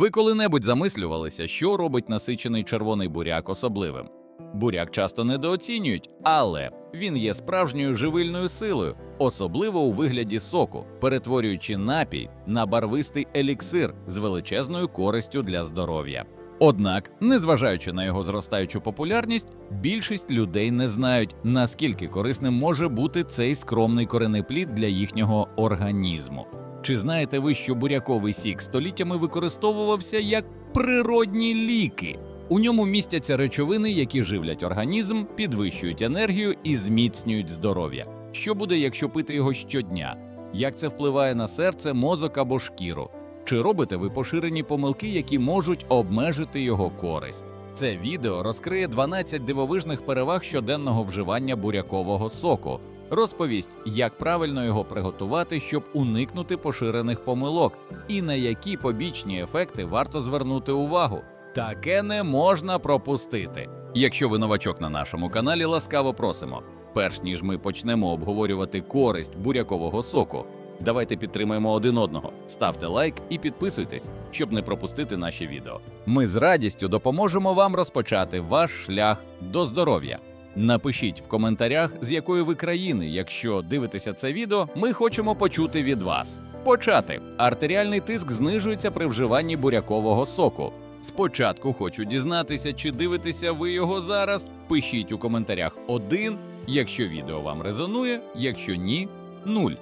Ви коли-небудь замислювалися, що робить насичений червоний буряк особливим? Буряк часто недооцінюють, але він є справжньою живильною силою, особливо у вигляді соку, перетворюючи напій на барвистий еліксир з величезною користю для здоров'я. Однак, незважаючи на його зростаючу популярність, більшість людей не знають, наскільки корисним може бути цей скромний коренеплід для їхнього організму. Чи знаєте ви, що буряковий сік століттями використовувався як природні ліки? У ньому містяться речовини, які живлять організм, підвищують енергію і зміцнюють здоров'я. Що буде, якщо пити його щодня? Як це впливає на серце, мозок або шкіру? Чи робите ви поширені помилки, які можуть обмежити його користь? Це відео розкриє 12 дивовижних переваг щоденного вживання бурякового соку, розповість, як правильно його приготувати, щоб уникнути поширених помилок, і на які побічні ефекти варто звернути увагу. Таке не можна пропустити. Якщо ви новачок на нашому каналі, ласкаво просимо. Перш ніж ми почнемо обговорювати користь бурякового соку, давайте підтримаємо один одного. Ставте лайк і підписуйтесь, щоб не пропустити наші відео. Ми з радістю допоможемо вам розпочати ваш шлях до здоров'я. Напишіть в коментарях, з якої ви країни. Якщо дивитеся це відео, ми хочемо почути від вас. Почати артеріальний тиск знижується при вживанні бурякового соку. Спочатку хочу дізнатися, чи дивитеся ви його зараз. Пишіть у коментарях один, якщо відео вам резонує, якщо ні, нуль.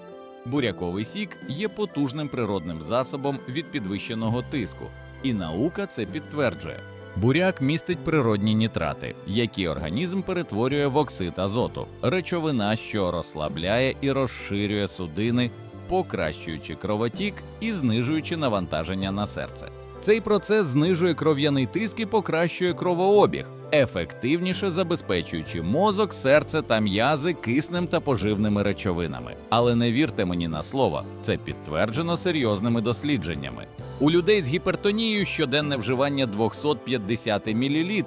Буряковий сік є потужним природним засобом від підвищеного тиску, і наука це підтверджує. Буряк містить природні нітрати, які організм перетворює в оксид азоту, речовина, що розслабляє і розширює судини, покращуючи кровотік і знижуючи навантаження на серце. Цей процес знижує кров'яний тиск і покращує кровообіг, ефективніше забезпечуючи мозок, серце та м'язи киснем та поживними речовинами. Але не вірте мені на слово, це підтверджено серйозними дослідженнями. У людей з гіпертонією щоденне вживання 250 мл,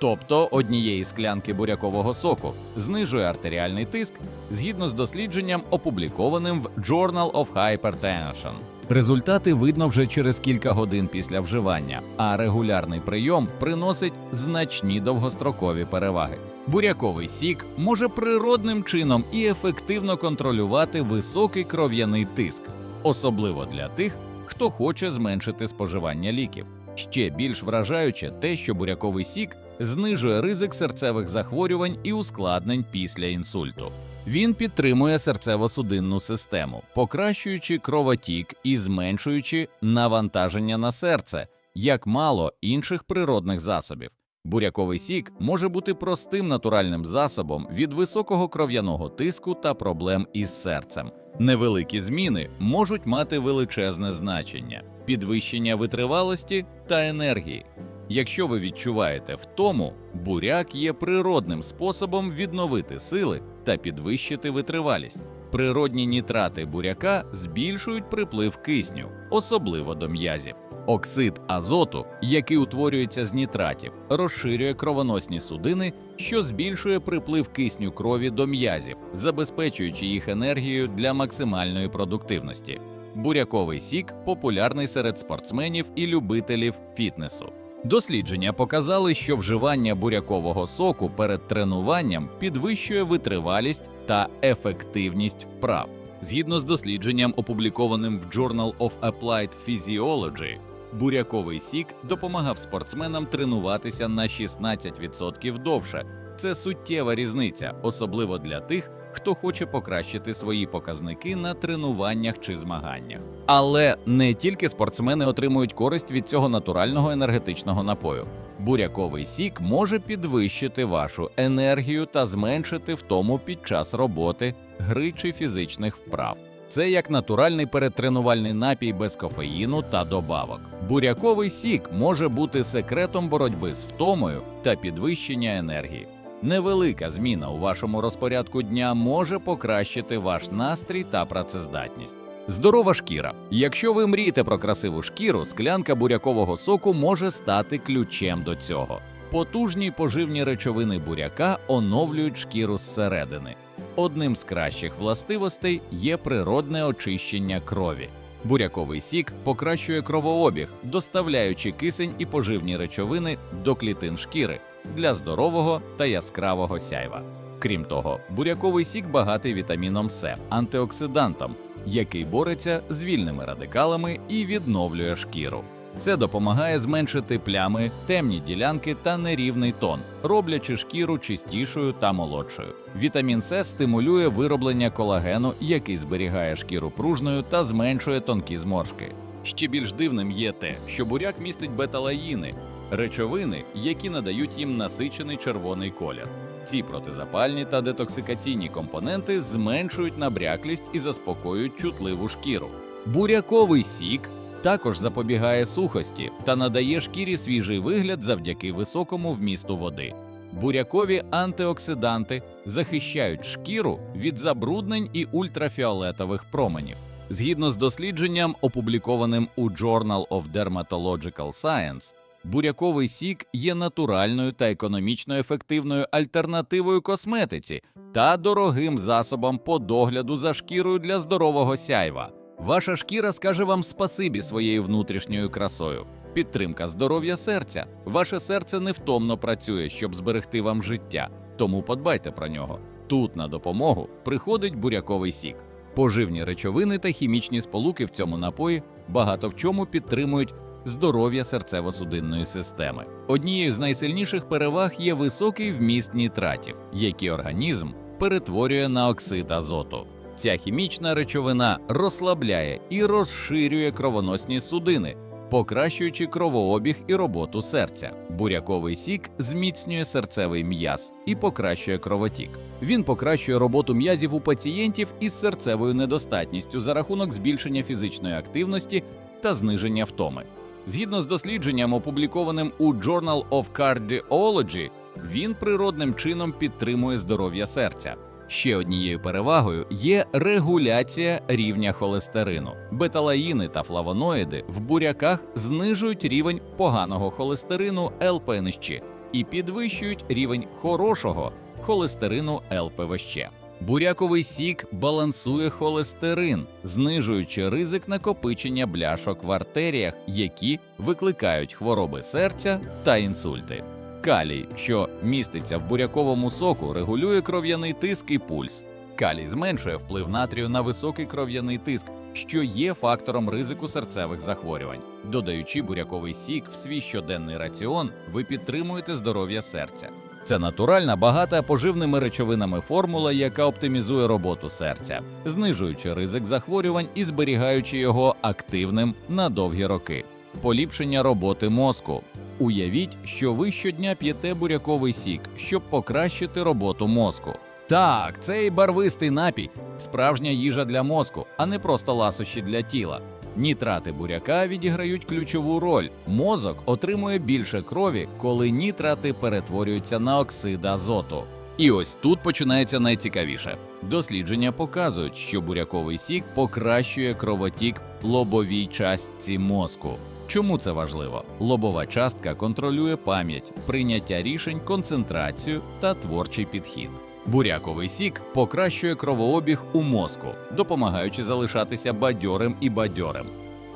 тобто однієї склянки бурякового соку, знижує артеріальний тиск згідно з дослідженням, опублікованим в Journal of Hypertension. Результати видно вже через кілька годин після вживання, а регулярний прийом приносить значні довгострокові переваги. Буряковий сік може природним чином і ефективно контролювати високий кров'яний тиск, особливо для тих, хто хоче зменшити споживання ліків. Ще більш вражаюче те, що буряковий сік знижує ризик серцевих захворювань і ускладнень після інсульту. Він підтримує серцево-судинну систему, покращуючи кровотік і зменшуючи навантаження на серце, як мало інших природних засобів. Буряковий сік може бути простим натуральним засобом від високого кров'яного тиску та проблем із серцем. Невеликі зміни можуть мати величезне значення, підвищення витривалості та енергії. Якщо ви відчуваєте втому, буряк є природним способом відновити сили та підвищити витривалість. Природні нітрати буряка збільшують приплив кисню, особливо до м'язів. Оксид азоту, який утворюється з нітратів, розширює кровоносні судини, що збільшує приплив кисню крові до м'язів, забезпечуючи їх енергією для максимальної продуктивності. Буряковий сік популярний серед спортсменів і любителів фітнесу. Дослідження показали, що вживання бурякового соку перед тренуванням підвищує витривалість та ефективність вправ. Згідно з дослідженням, опублікованим в Journal of Applied Physiology, буряковий сік допомагав спортсменам тренуватися на 16% довше. Це суттєва різниця, особливо для тих, хто хоче покращити свої показники на тренуваннях чи змаганнях. Але не тільки спортсмени отримують користь від цього натурального енергетичного напою. Буряковий сік може підвищити вашу енергію та зменшити втому під час роботи, гри чи фізичних вправ. Це як натуральний перетренувальний напій без кофеїну та добавок. Буряковий сік може бути секретом боротьби з втомою та підвищення енергії. Невелика зміна у вашому розпорядку дня може покращити ваш настрій та працездатність. Здорова шкіра. Якщо ви мрієте про красиву шкіру, склянка бурякового соку може стати ключем до цього. Потужні поживні речовини буряка оновлюють шкіру зсередини. Одним з кращих властивостей є природне очищення крові. Буряковий сік покращує кровообіг, доставляючи кисень і поживні речовини до клітин шкіри для здорового та яскравого сяйва. Крім того, буряковий сік багатий вітаміном С, антиоксидантом, який бореться з вільними радикалами і відновлює шкіру. Це допомагає зменшити плями, темні ділянки та нерівний тон, роблячи шкіру чистішою та молодшою. Вітамін С стимулює вироблення колагену, який зберігає шкіру пружною та зменшує тонкі зморшки. Ще більш дивним є те, що буряк містить беталаїни, речовини, які надають їм насичений червоний колір. Ці протизапальні та детоксикаційні компоненти зменшують набряклість і заспокоюють чутливу шкіру. Буряковий сік також запобігає сухості та надає шкірі свіжий вигляд завдяки високому вмісту води. Бурякові антиоксиданти захищають шкіру від забруднень і ультрафіолетових променів. Згідно з дослідженням, опублікованим у Journal of Dermatological Science, буряковий сік є натуральною та економічно ефективною альтернативою косметиці та дорогим засобом по догляду за шкірою для здорового сяйва. Ваша шкіра скаже вам спасибі своєю внутрішньою красою. Підтримка здоров'я серця. Ваше серце невтомно працює, щоб зберегти вам життя, тому подбайте про нього. Тут на допомогу приходить буряковий сік. Поживні речовини та хімічні сполуки в цьому напої багато в чому підтримують здоров'я серцево-судинної системи. Однією з найсильніших переваг є високий вміст нітратів, які організм перетворює на оксид азоту. Ця хімічна речовина розслабляє і розширює кровоносні судини, покращуючи кровообіг і роботу серця. Буряковий сік зміцнює серцевий м'яз і покращує кровотік. Він покращує роботу м'язів у пацієнтів із серцевою недостатністю за рахунок збільшення фізичної активності та зниження втоми. Згідно з дослідженням, опублікованим у Journal of Cardiology, він природним чином підтримує здоров'я серця. Ще однією перевагою є регуляція рівня холестерину. Беталаїни та флавоноїди в буряках знижують рівень поганого холестерину ЛПНЩ і підвищують рівень хорошого холестерину ЛПВЩ. Буряковий сік балансує холестерин, знижуючи ризик накопичення бляшок в артеріях, які викликають хвороби серця та інсульти. Калій, що міститься в буряковому соку, регулює кров'яний тиск і пульс. Калій зменшує вплив натрію на високий кров'яний тиск, що є фактором ризику серцевих захворювань. Додаючи буряковий сік в свій щоденний раціон, ви підтримуєте здоров'я серця. Це натуральна, багата поживними речовинами формула, яка оптимізує роботу серця, знижуючи ризик захворювань і зберігаючи його активним на довгі роки. Поліпшення роботи мозку. Уявіть, що ви щодня п'єте буряковий сік, щоб покращити роботу мозку. Так, цей барвистий напій справжня їжа для мозку, а не просто ласощі для тіла. Нітрати буряка відіграють ключову роль. Мозок отримує більше крові, коли нітрати перетворюються на оксид азоту. І ось тут починається найцікавіше. Дослідження показують, що буряковий сік покращує кровотік лобовій частці мозку. Чому це важливо? Лобова частка контролює пам'ять, прийняття рішень, концентрацію та творчий підхід. Буряковий сік покращує кровообіг у мозку, допомагаючи залишатися бадьорим і бадьорим.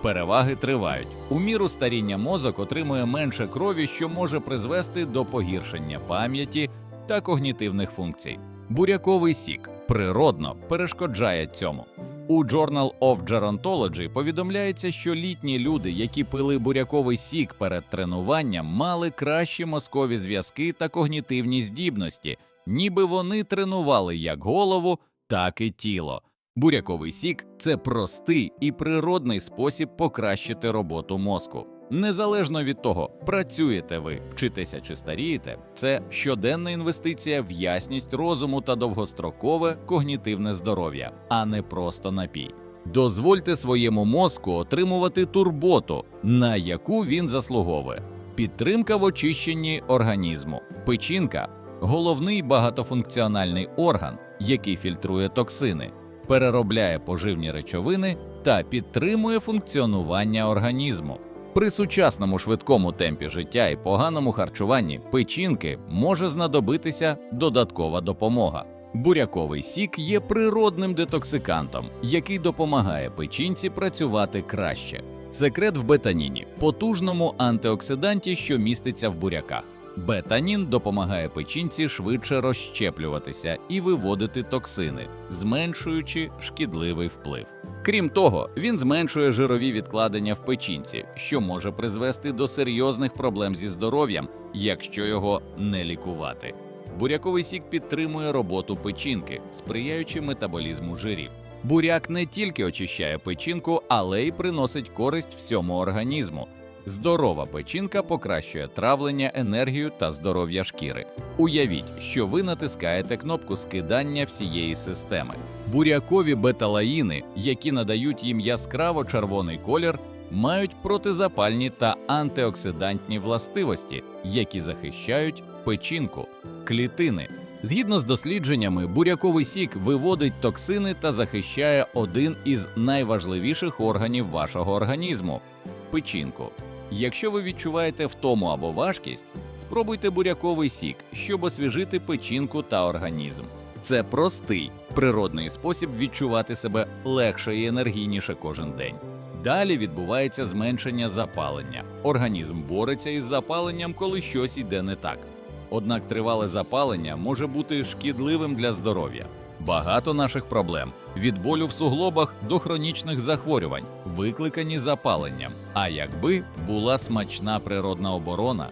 Переваги тривають. У міру старіння мозок отримує менше крові, що може призвести до погіршення пам'яті та когнітивних функцій. Буряковий сік природно перешкоджає цьому. У Journal of Gerontology повідомляється, що літні люди, які пили буряковий сік перед тренуванням, мали кращі мозкові зв'язки та когнітивні здібності, ніби вони тренували як голову, так і тіло. Буряковий сік це простий і природний спосіб покращити роботу мозку. Незалежно від того, працюєте ви, вчитеся чи старієте, це щоденна інвестиція в ясність розуму та довгострокове когнітивне здоров'я, а не просто напій. Дозвольте своєму мозку отримувати турботу, на яку він заслуговує. Підтримка в очищенні організму, печінка головний багатофункціональний орган, який фільтрує токсини, переробляє поживні речовини та підтримує функціонування організму. При сучасному швидкому темпі життя і поганому харчуванні печінки може знадобитися додаткова допомога. Буряковий сік є природним детоксикантом, який допомагає печінці працювати краще. Секрет в бетаніні потужному антиоксиданті, що міститься в буряках. Бетанін допомагає печінці швидше розщеплюватися і виводити токсини, зменшуючи шкідливий вплив. Крім того, він зменшує жирові відкладення в печінці, що може призвести до серйозних проблем зі здоров'ям, якщо його не лікувати. Буряковий сік підтримує роботу печінки, сприяючи метаболізму жирів. Буряк не тільки очищає печінку, але й приносить користь всьому організму. Здорова печінка покращує травлення, енергію та здоров'я шкіри. Уявіть, що ви натискаєте кнопку скидання всієї системи. Бурякові беталаїни, які надають їм яскраво червоний колір, мають протизапальні та антиоксидантні властивості, які захищають печінку, клітини. Згідно з дослідженнями, буряковий сік виводить токсини та захищає один із найважливіших органів вашого організму печінку. Якщо ви відчуваєте втому або важкість, спробуйте буряковий сік, щоб освіжити печінку та організм. Це простий природний спосіб відчувати себе легше і енергійніше кожен день. Далі відбувається зменшення запалення. Організм бореться із запаленням, коли щось йде не так. Однак тривале запалення може бути шкідливим для здоров'я. Багато наших проблем від болю в суглобах до хронічних захворювань, викликані запаленням. А якби була смачна природна оборона,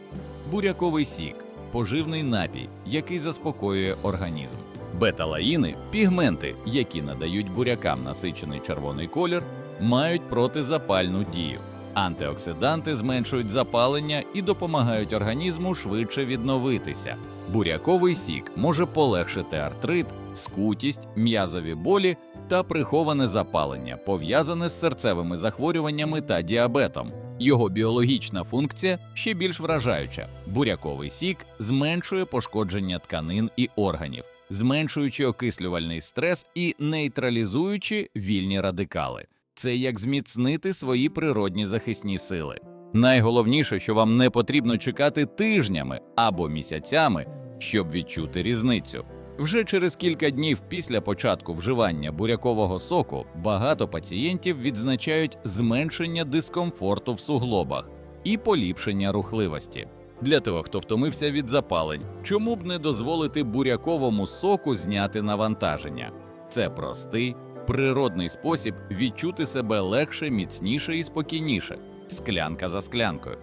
буряковий сік, поживний напій, який заспокоює організм. Беталаїни пігменти, які надають бурякам насичений червоний колір, мають протизапальну дію. Антиоксиданти зменшують запалення і допомагають організму швидше відновитися. Буряковий сік може полегшити артрит, скутість, м'язові болі та приховане запалення, пов'язане з серцевими захворюваннями та діабетом. Його біологічна функція ще більш вражаюча. Буряковий сік зменшує пошкодження тканин і органів, зменшуючи окислювальний стрес і нейтралізуючи вільні радикали. Це як зміцнити свої природні захисні сили. Найголовніше, що вам не потрібно чекати тижнями або місяцями, щоб відчути різницю. Вже через кілька днів після початку вживання бурякового соку багато пацієнтів відзначають зменшення дискомфорту в суглобах і поліпшення рухливості. Для того, хто втомився від запалень, чому б не дозволити буряковому соку зняти навантаження? Це простий, природний спосіб відчути себе легше, міцніше і спокійніше, склянка за склянкою.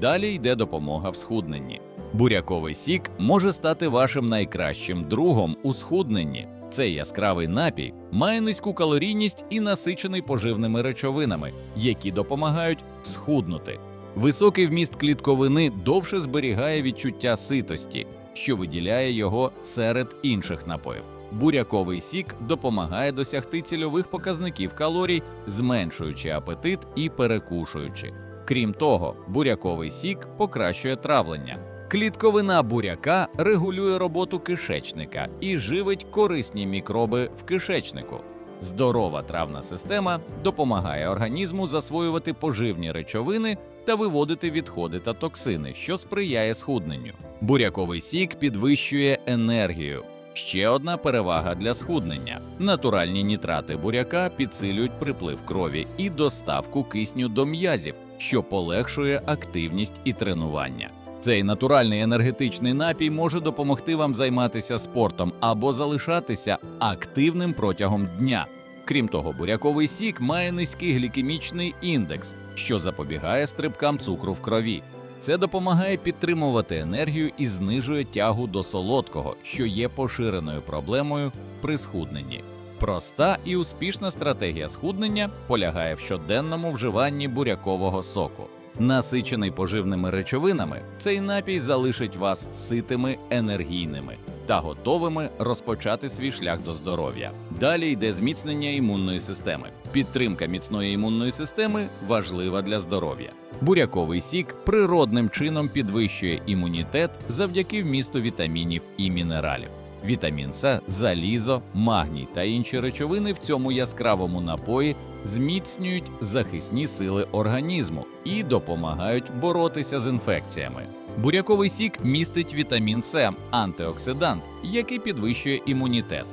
Далі йде допомога в схудненні. Буряковий сік може стати вашим найкращим другом у схудненні. Цей яскравий напій має низьку калорійність і насичений поживними речовинами, які допомагають схуднути. Високий вміст клітковини довше зберігає відчуття ситості, що виділяє його серед інших напоїв. Буряковий сік допомагає досягти цільових показників калорій, зменшуючи апетит і перекушуючи. Крім того, буряковий сік покращує травлення. Клітковина буряка регулює роботу кишечника і живить корисні мікроби в кишечнику. Здорова травна система допомагає організму засвоювати поживні речовини та виводити відходи та токсини, що сприяє схудненню. Буряковий сік підвищує енергію. Ще одна перевага для схуднення: натуральні нітрати буряка підсилюють приплив крові і доставку кисню до м'язів, що полегшує активність і тренування. Цей натуральний енергетичний напій може допомогти вам займатися спортом або залишатися активним протягом дня. Крім того, буряковий сік має низький глікемічний індекс, що запобігає стрибкам цукру в крові. Це допомагає підтримувати енергію і знижує тягу до солодкого, що є поширеною проблемою при схудненні. Проста і успішна стратегія схуднення полягає в щоденному вживанні бурякового соку. Насичений поживними речовинами, цей напій залишить вас ситими, енергійними та готовими розпочати свій шлях до здоров'я. Далі йде зміцнення імунної системи. Підтримка міцної імунної системи важлива для здоров'я. Буряковий сік природним чином підвищує імунітет завдяки вмісту вітамінів і мінералів. Вітамін С, залізо, магній та інші речовини в цьому яскравому напої зміцнюють захисні сили організму і допомагають боротися з інфекціями. Буряковий сік містить вітамін С, антиоксидант, який підвищує імунітет.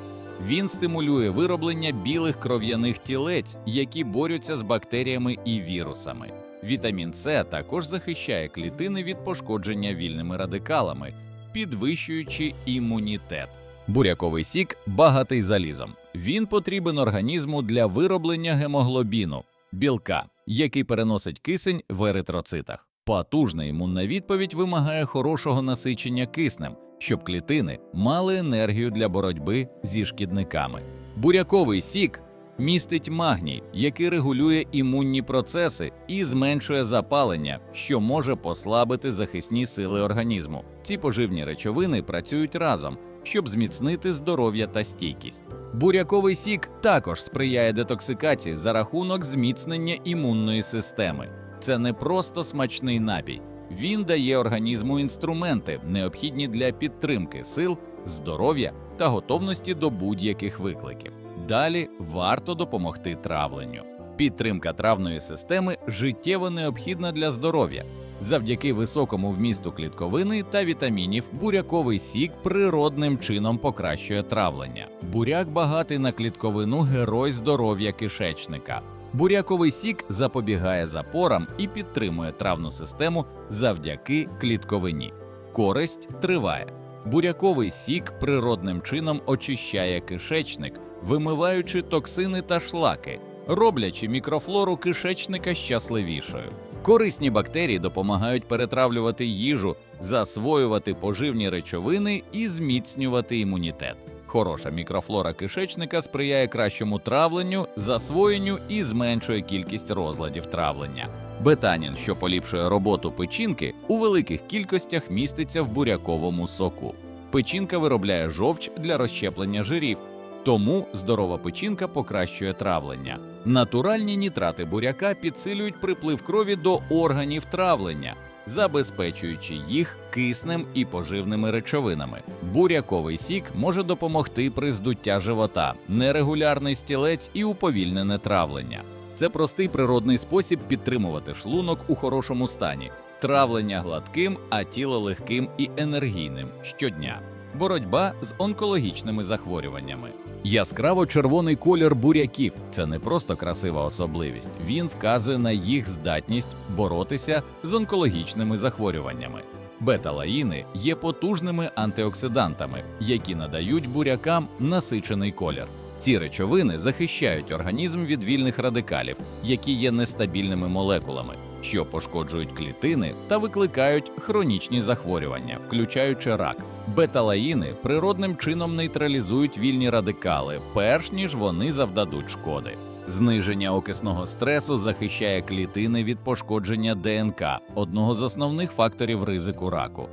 Він стимулює вироблення білих кров'яних тілець, які борються з бактеріями і вірусами. Вітамін С також захищає клітини від пошкодження вільними радикалами, підвищуючи імунітет. Буряковий сік багатий залізом. Він потрібен організму для вироблення гемоглобіну, білка, який переносить кисень в еритроцитах. Потужна імунна відповідь вимагає хорошого насичення киснем, щоб клітини мали енергію для боротьби зі шкідниками. Буряковий сік містить магній, який регулює імунні процеси і зменшує запалення, що може послабити захисні сили організму. Ці поживні речовини працюють разом, щоб зміцнити здоров'я та стійкість. Буряковий сік також сприяє детоксикації за рахунок зміцнення імунної системи. Це не просто смачний напій, він дає організму інструменти, необхідні для підтримки сил, здоров'я та готовності до будь-яких викликів. Далі варто допомогти травленню. Підтримка травної системи життєво необхідна для здоров'я. Завдяки високому вмісту клітковини та вітамінів буряковий сік природним чином покращує травлення. Буряк багатий на клітковину герой здоров'я кишечника. Буряковий сік запобігає запорам і підтримує травну систему завдяки клітковині. Користь триває. Буряковий сік природним чином очищає кишечник, вимиваючи токсини та шлаки, роблячи мікрофлору кишечника щасливішою. Корисні бактерії допомагають перетравлювати їжу, засвоювати поживні речовини і зміцнювати імунітет. Хороша мікрофлора кишечника сприяє кращому травленню, засвоєнню і зменшує кількість розладів травлення. Бетанін, що поліпшує роботу печінки, у великих кількостях міститься в буряковому соку. Печінка виробляє жовч для розщеплення жирів, тому здорова печінка покращує травлення. Натуральні нітрати буряка підсилюють приплив крові до органів травлення, забезпечуючи їх киснем і поживними речовинами. Буряковий сік може допомогти при здуття живота, нерегулярний стілець і уповільнене травлення. Це простий природний спосіб підтримувати шлунок у хорошому стані, травлення гладким, а тіло легким і енергійним щодня. Боротьба з онкологічними захворюваннями. Яскраво червоний колір буряків це не просто красива особливість, він вказує на їх здатність боротися з онкологічними захворюваннями. Бета-лаїни є потужними антиоксидантами, які надають бурякам насичений колір. Ці речовини захищають організм від вільних радикалів, які є нестабільними молекулами, що пошкоджують клітини та викликають хронічні захворювання, включаючи рак. Бета-лаїни природним чином нейтралізують вільні радикали, перш ніж вони завдадуть шкоди. Зниження окисного стресу захищає клітини від пошкодження ДНК, одного з основних факторів ризику раку.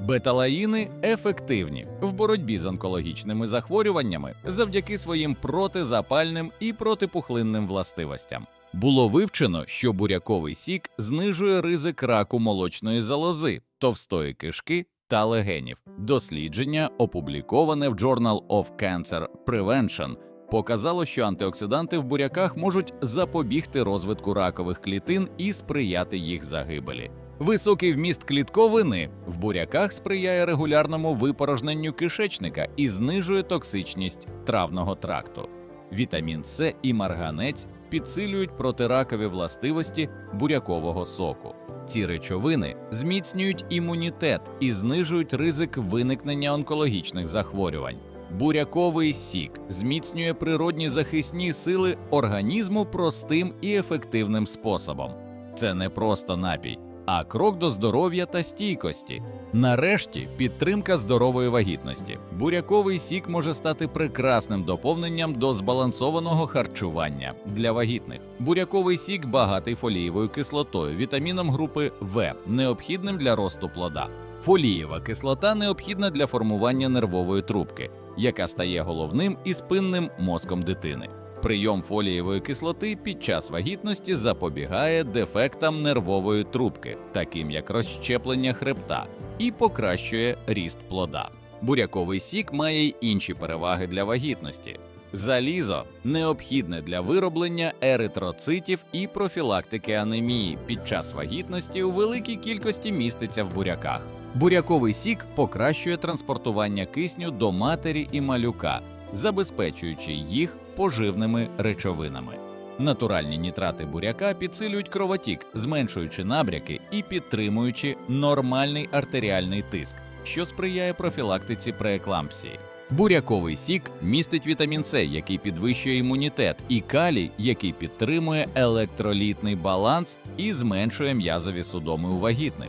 Беталаїни ефективні в боротьбі з онкологічними захворюваннями завдяки своїм протизапальним і протипухлинним властивостям. Було вивчено, що буряковий сік знижує ризик раку молочної залози, товстої кишки та легенів. Дослідження, опубліковане в Journal of Cancer Prevention, показало, що антиоксиданти в буряках можуть запобігти розвитку ракових клітин і сприяти їх загибелі. Високий вміст клітковини в буряках сприяє регулярному випорожненню кишечника і знижує токсичність травного тракту. Вітамін С і марганець підсилюють протиракові властивості бурякового соку. Ці речовини зміцнюють імунітет і знижують ризик виникнення онкологічних захворювань. Буряковий сік зміцнює природні захисні сили організму простим і ефективним способом. Це не просто напій, а крок до здоров'я та стійкості. Нарешті підтримка здорової вагітності. Буряковий сік може стати прекрасним доповненням до збалансованого харчування для вагітних. Буряковий сік багатий фолієвою кислотою, вітаміном групи В, необхідним для росту плода. Фолієва кислота необхідна для формування нервової трубки, яка стає головним і спинним мозком дитини. Прийом фолієвої кислоти під час вагітності запобігає дефектам нервової трубки, таким як розщеплення хребта, і покращує ріст плода. Буряковий сік має й інші переваги для вагітності. Залізо необхідне для вироблення еритроцитів і профілактики анемії під час вагітності у великій кількості міститься в буряках. Буряковий сік покращує транспортування кисню до матері і малюка, забезпечуючи їх поживними речовинами. Натуральні нітрати буряка підсилюють кровотік, зменшуючи набряки і підтримуючи нормальний артеріальний тиск, що сприяє профілактиці прееклампсії. Буряковий сік містить вітамін С, який підвищує імунітет, і калій, який підтримує електролітний баланс і зменшує м'язові судоми у вагітних.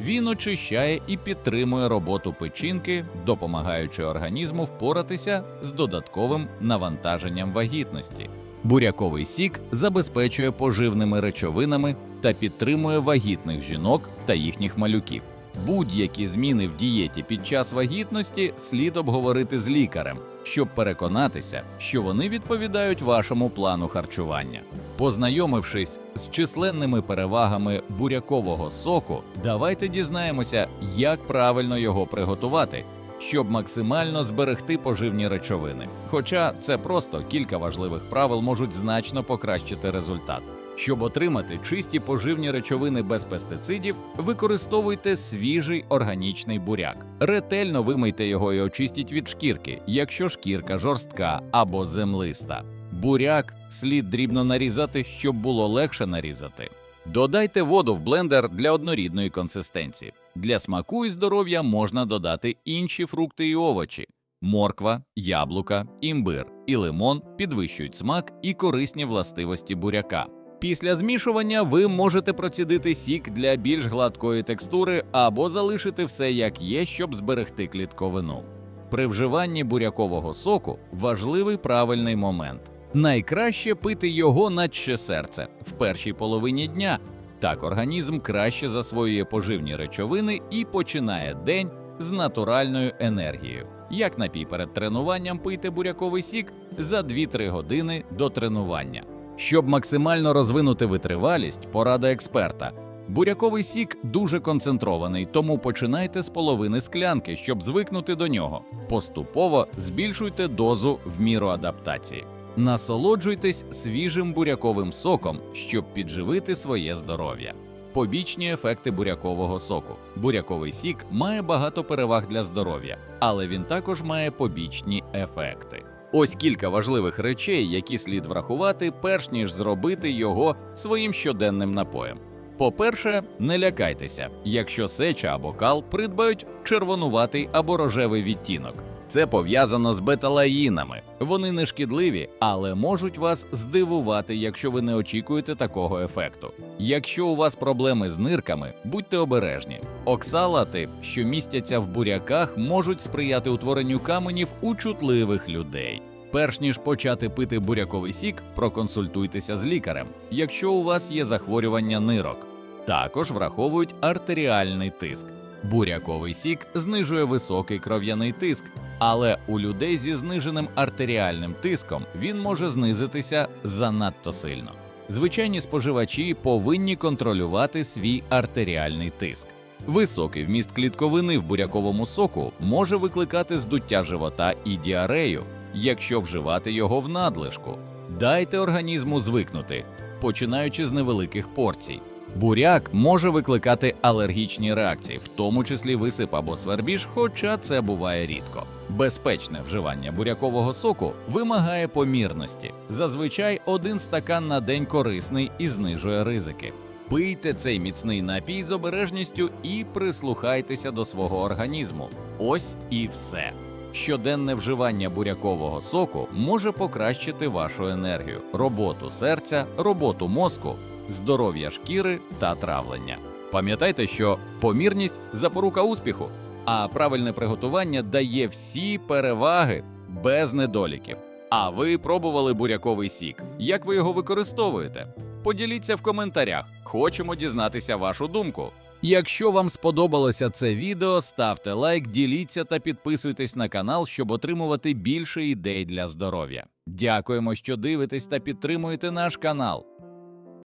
Він очищає і підтримує роботу печінки, допомагаючи організму впоратися з додатковим навантаженням вагітності. Буряковий сік забезпечує поживними речовинами та підтримує вагітних жінок та їхніх малюків. Будь-які зміни в дієті під час вагітності слід обговорити з лікарем, щоб переконатися, що вони відповідають вашому плану харчування. Познайомившись з численними перевагами бурякового соку, давайте дізнаємося, як правильно його приготувати, щоб максимально зберегти поживні речовини. Хоча це просто кілька важливих правил можуть значно покращити результат. Щоб отримати чисті поживні речовини без пестицидів, використовуйте свіжий органічний буряк. Ретельно вимийте його і очистіть від шкірки, якщо шкірка жорстка або землиста. Буряк слід дрібно нарізати, щоб було легше нарізати. Додайте воду в блендер для однорідної консистенції. Для смаку і здоров'я можна додати інші фрукти і овочі. Морква, яблука, імбир і лимон підвищують смак і корисні властивості буряка. Після змішування ви можете процідити сік для більш гладкої текстури або залишити все як є, щоб зберегти клітковину. При вживанні бурякового соку важливий правильний момент. Найкраще пити його наче серце в першій половині дня. Так організм краще засвоює поживні речовини і починає день з натуральною енергією. Як напій перед тренуванням пийте буряковий сік за 2-3 години до тренування. Щоб максимально розвинути витривалість, порада експерта. Буряковий сік дуже концентрований, тому починайте з половини склянки, щоб звикнути до нього. Поступово збільшуйте дозу в міру адаптації. Насолоджуйтесь свіжим буряковим соком, щоб підживити своє здоров'я. Побічні ефекти бурякового соку. Буряковий сік має багато переваг для здоров'я, але він також має побічні ефекти. Ось кілька важливих речей, які слід врахувати, перш ніж зробити його своїм щоденним напоєм. По-перше, не лякайтеся, якщо сеча або кал придбають червонуватий або рожевий відтінок. Це пов'язано з беталаїнами. Вони не шкідливі, але можуть вас здивувати, якщо ви не очікуєте такого ефекту. Якщо у вас проблеми з нирками, будьте обережні. Оксалати, що містяться в буряках, можуть сприяти утворенню каменів у чутливих людей. Перш ніж почати пити буряковий сік, проконсультуйтеся з лікарем, якщо у вас є захворювання нирок. Також враховують артеріальний тиск. Буряковий сік знижує високий кров'яний тиск, але у людей зі зниженим артеріальним тиском він може знизитися занадто сильно. Звичайні споживачі повинні контролювати свій артеріальний тиск. Високий вміст клітковини в буряковому соку може викликати здуття живота і діарею, якщо вживати його в надлишку. Дайте організму звикнути, починаючи з невеликих порцій. Буряк може викликати алергічні реакції, в тому числі висип або свербіж, хоча це буває рідко. Безпечне вживання бурякового соку вимагає помірності. Зазвичай один стакан на день корисний і знижує ризики. Пийте цей міцний напій з обережністю і прислухайтеся до свого організму. Ось і все. Щоденне вживання бурякового соку може покращити вашу енергію, роботу серця, роботу мозку, здоров'я шкіри та травлення. Пам'ятайте, що помірність запорука успіху, а правильне приготування дає всі переваги без недоліків. А ви пробували буряковий сік? Як ви його використовуєте? Поділіться в коментарях. Хочемо дізнатися вашу думку. Якщо вам сподобалося це відео, ставте лайк, діліться та підписуйтесь на канал, щоб отримувати більше ідей для здоров'я. Дякуємо, що дивитесь та підтримуєте наш канал.